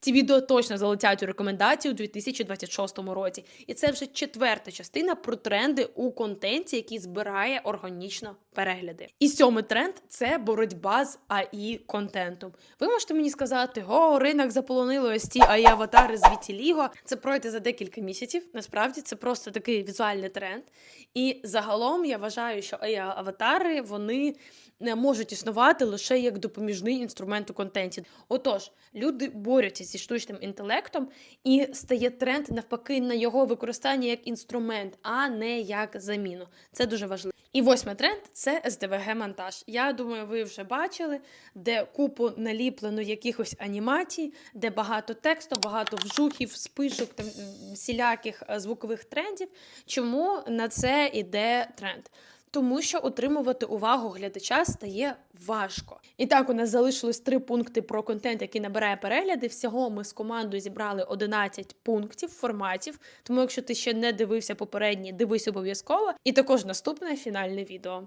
Ці відео точно залетять у рекомендації у 2026 році. І це вже четверта частина про тренди у контенті, який збирає органічно перегляди. І сьомий тренд це боротьба з АІ контентом. Ви можете мені сказати, о, ринок заполонили ось ці АІ аватари з Вітіліго. Це пройде за декілька місяців. Насправді це просто такий візуальний тренд. І загалом я вважаю, що АІ аватари вони не можуть існувати лише як допоміжний інструмент у контенті. Отож, люди борються зі штучним інтелектом, і стає тренд навпаки на його використання як інструмент, а не як заміну. Це дуже важливо. І восьмий тренд це SDVG монтаж. Я думаю, ви вже бачили, де купу наліплено якихось анімацій, де багато тексту, багато вжухів, спишок там всіляких е, звукових трендів. Чому на це іде тренд? Тому що отримувати увагу глядача стає важко. І так, у нас залишилось три пункти про контент, який набирає перегляди. Всього ми з командою зібрали 11 пунктів, форматів. Тому, якщо ти ще не дивився попередні, дивись обов'язково. І також наступне фінальне відео.